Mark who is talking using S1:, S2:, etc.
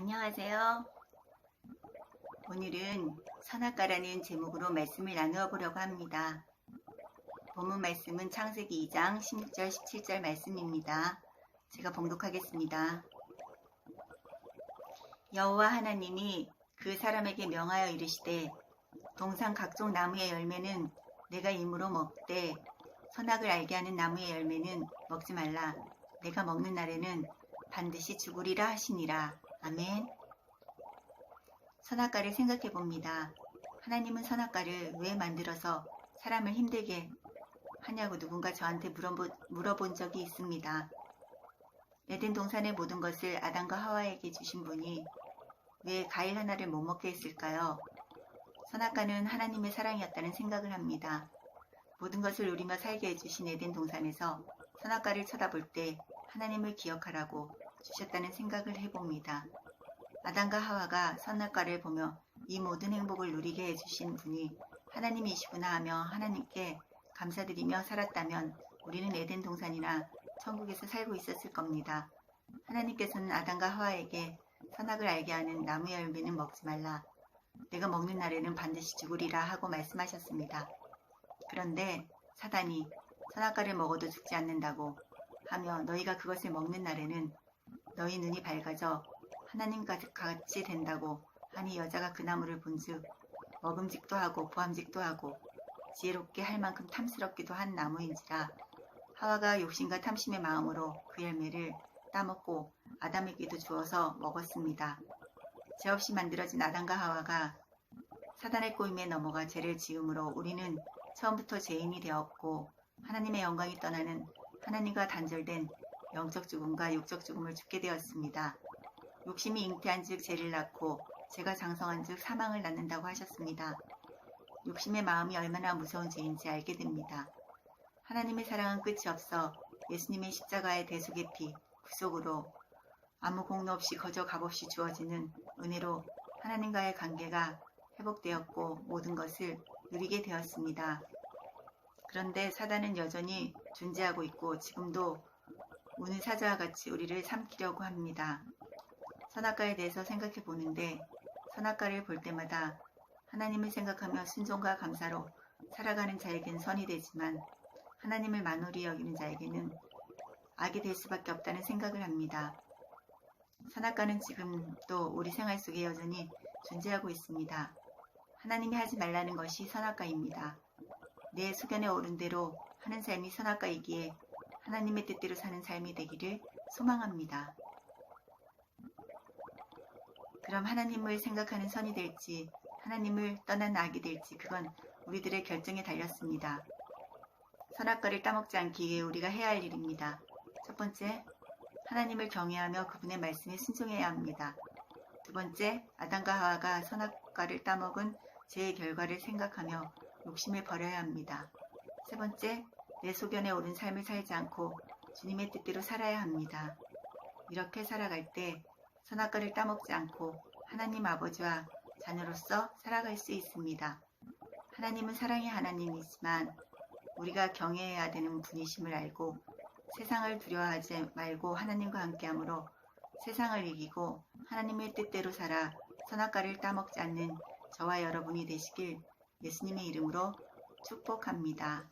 S1: 안녕하세요. 오늘은 선악과라는 제목으로 말씀을 나누어 보려고 합니다. 본문 말씀은 창세기 2장 16절 17절 말씀입니다. 제가 봉독하겠습니다. 여호와 하나님이 그 사람에게 명하여 이르시되 동산 각종 나무의 열매는 내가 임으로 먹되 선악을 알게 하는 나무의 열매는 먹지 말라. 내가 먹는 날에는 반드시 죽으리라 하시니라. 아멘. 선악과를 생각해 봅니다. 하나님은 선악과를 왜 만들어서 사람을 힘들게 하냐고 누군가 저한테 물어보, 물어본 적이 있습니다. 에덴 동산의 모든 것을 아담과 하와에게 주신 분이 왜 과일 하나를 못 먹게 했을까요? 선악과는 하나님의 사랑이었다는 생각을 합니다. 모든 것을 누리며 살게 해주신 에덴 동산에서 선악과를 쳐다볼 때 하나님을 기억하라고 주셨다는 생각을 해봅니다. 아담과 하와가 선악과를 보며 이 모든 행복을 누리게 해주신 분이 하나님이시구나 하며 하나님께 감사드리며 살았다면 우리는 에덴 동산이나 천국에서 살고 있었을 겁니다. 하나님께서는 아담과 하와에게 선악을 알게 하는 나무 열매는 먹지 말라. 내가 먹는 날에는 반드시 죽으리라 하고 말씀하셨습니다. 그런데 사단이 선악과를 먹어도 죽지 않는다고 하며 너희가 그것을 먹는 날에는 너희 눈이 밝아져 하나님과 같이 된다고 하니 여자가 그 나무를 본즉 먹음직도 하고 보암직도 하고 지혜롭게 할 만큼 탐스럽기도 한 나무인지라 하와가 욕심과 탐심의 마음으로 그 열매를 따먹고 아담에게도 주어서 먹었습니다. 죄 없이 만들어진 아담과 하와가 사단의 꼬임에 넘어가 죄를 지음으로 우리는 처음부터 죄인이 되었고 하나님의 영광이 떠나는 하나님과 단절된 영적 죽음과 육적 죽음을 죽게 되었습니다. 욕심이 잉태한 즉 죄를 낳고 죄가 장성한 즉 사망을 낳는다고 하셨습니다. 욕심의 마음이 얼마나 무서운 죄인지 알게 됩니다. 하나님의 사랑은 끝이 없어 예수님의 십자가의 대속의 피, 구속으로 아무 공로 없이 거저 값없이 주어지는 은혜로 하나님과의 관계가 회복되었고 모든 것을 누리게 되었습니다. 그런데 사단은 여전히 존재하고 있고 지금도 오늘 사자와 같이 우리를 삼키려고 합니다. 선악과에 대해서 생각해 보는데 선악과를 볼 때마다 하나님을 생각하며 순종과 감사로 살아가는 자에겐 선이 되지만 하나님을 만홀히 여기는 자에게는 악이 될 수밖에 없다는 생각을 합니다. 선악과는 지금도 우리 생활 속에 여전히 존재하고 있습니다. 하나님이 하지 말라는 것이 선악과입니다. 내 소견에 오른 대로 하는 삶이 선악과이기에 하나님의 뜻대로 사는 삶이 되기를 소망합니다. 그럼 하나님을 생각하는 선이 될지 하나님을 떠난 악이 될지 그건 우리들의 결정에 달렸습니다. 선악과를 따먹지 않기 위해 우리가 해야 할 일입니다. 첫 번째, 하나님을 경외하며 그분의 말씀에 순종해야 합니다. 두 번째, 아담과 하와가 선악과를 따먹은 죄의 결과를 생각하며 욕심을 버려야 합니다. 세 번째, 내 소견에 옳은 삶을 살지 않고 주님의 뜻대로 살아야 합니다. 이렇게 살아갈 때 선악과를 따먹지 않고 하나님 아버지와 자녀로서 살아갈 수 있습니다. 하나님은 사랑의 하나님이지만 우리가 경외해야 되는 분이심을 알고 세상을 두려워하지 말고 하나님과 함께함으로 세상을 이기고 하나님의 뜻대로 살아 선악과를 따먹지 않는 저와 여러분이 되시길 예수님의 이름으로 축복합니다.